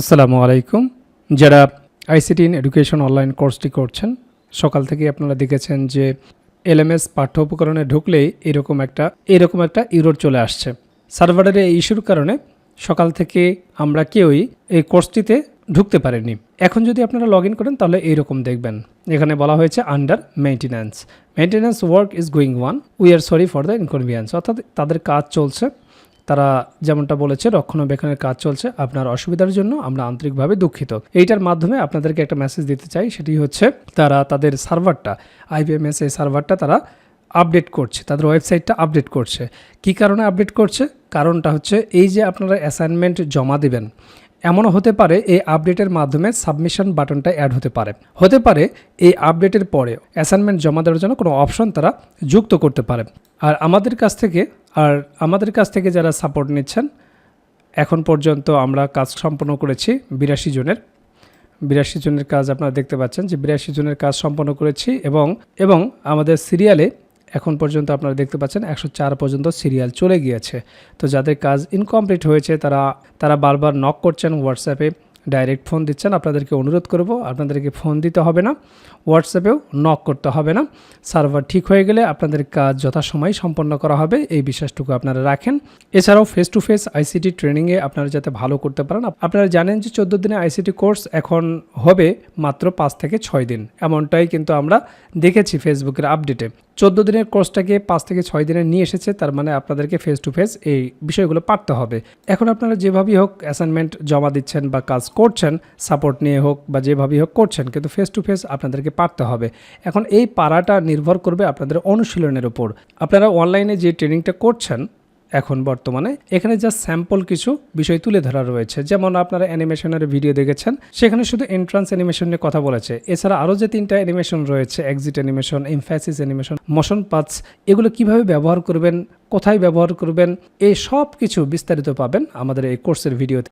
আসসালামু আলাইকুম। যারা আইসিটি ইন এডুকেশন অনলাইন কোর্সটি করছেন, সকাল থেকে আপনারা দেখেছেন যে এলএমএস পাঠ্য উপকরণে ঢুকলেই এরকম একটা এরকম একটা ইরোর চলে আসছে। সার্ভারের এই ইস্যুর কারণে সকাল থেকে আমরা কেউই এই কোর্সটিতে ঢুকতে পারেনি। এখন যদি আপনারা লগ করেন, তাহলে এইরকম দেখবেন। এখানে বলা হয়েছে under maintenance maintenance work is going on we are sorry for the inconvenience অর্থাৎ তাদের কাজ চলছে। তারা যেমনটা বলেছে, রক্ষণাবেক্ষণের কাজ চলছে। আপনার অসুবিধার জন্য আমরা আন্তরিকভাবে দুঃখিত। এইটার মাধ্যমে আপনাদেরকে একটা মেসেজ দিতে চাই, সেটি হচ্ছে তারা তাদের সার্ভারটা আইবিএমএস এই সার্ভারটা তারা আপডেট করছে, তাদের ওয়েবসাইটটা আপডেট করছে। কি কারণে আপডেট করছে? কারণটা হচ্ছে এই যে আপনারা অ্যাসাইনমেন্ট জমা দিবেন, এমনও হতে পারে এই আপডেটের মাধ্যমে সাবমিশন বাটনটা অ্যাড হতে পারে। হতে পারে এই আপডেটের পরে অ্যাসাইনমেন্ট জমা দেওয়ার জন্য কোনো অপশন তারা যুক্ত করতে পারে। আর আমাদের কাছ থেকে আর আমাদের কাছ থেকে যারা সাপোর্ট নিচ্ছেন, এখন পর্যন্ত আমরা কাজ সম্পন্ন করেছি বিরাশি জনের। বিরাশি জনের কাজ আপনারা দেখতে পাচ্ছেন যে বিরাশি জনের কাজ সম্পন্ন করেছি এবং এবং আমাদের সিরিয়ালে এখন পর্যন্ত আপনারা দেখতে পাচ্ছেন একশো চার পর্যন্ত সিরিয়াল চলে গিয়েছে। তো যাদের কাজ ইনকমপ্লিট হয়েছে, তারা তারা বারবার নক করছেন হোয়াটসঅ্যাপে ডাইরেক্ট ফোন দিচ্ছেন, আপনাদেরকে অনুরোধ করব, আপনাদেরকে ফোন দিতে হবে না, হোয়াটসঅ্যাপেও নক করতে হবে না। সার্ভার ঠিক হয়ে গেলে আপনাদের কাজ যথাসময়ে সম্পন্ন করা হবে, এই বিশ্বাসটুকু আপনারা রাখেন। এছাড়াও ফেস টু ফেস আইসিটি ট্রেনিংয়ে আপনারা যাতে ভালো করতে পারেন আপনারা জানেন যে চোদ্দ দিনে আইসিটি কোর্স এখন হবে মাত্র পাঁচ থেকে ছয় দিন। এমনটাই কিন্তু আমরা দেখেছি ফেসবুকের আপডেটে চোদ্দ দিনের কোর্সটাকে পাঁচ থেকে ছয় দিনে নিয়ে এসেছে, তার মানে আপনাদেরকে ফেস টু ফেস এই বিষয়গুলো পারতে হবে। এখন আপনারা যেভাবেই হোক অ্যাসাইনমেন্ট জমা দিচ্ছেন বা কাজ করছেন সাপোর্ট নিয়ে হোক বা যেভাবেই হোক করছেন, কিন্তু ফেস টু ফেস আপনাদেরকে পারতে হবে। এখন এই পাড়াটা নির্ভর করবে আপনাদের অনুশীলনের উপর। আপনারা অনলাইনে যে ট্রেনিংটা করছেন এখন বর্তমানে। এখানে যা স্যাম্পল কিছু বিষয় তুলে ধরা রয়েছে। যেমন আপনারা অ্যানিমেশনের ভিডিও দেখেছেন, সেখানে শুধু এন্ট্রান্স অ্যানিমেশন নিয়ে কথা বলেছে। এছাড়া আরও যে তিনটা অ্যানিমেশন রয়েছে exit animation emphasis animation motion paths এগুলো কীভাবে ব্যবহার করবেন, কোথায় ব্যবহার করবেন এই সব কিছু বিস্তারিত পাবেন আমাদের এই কোর্সের ভিডিওতে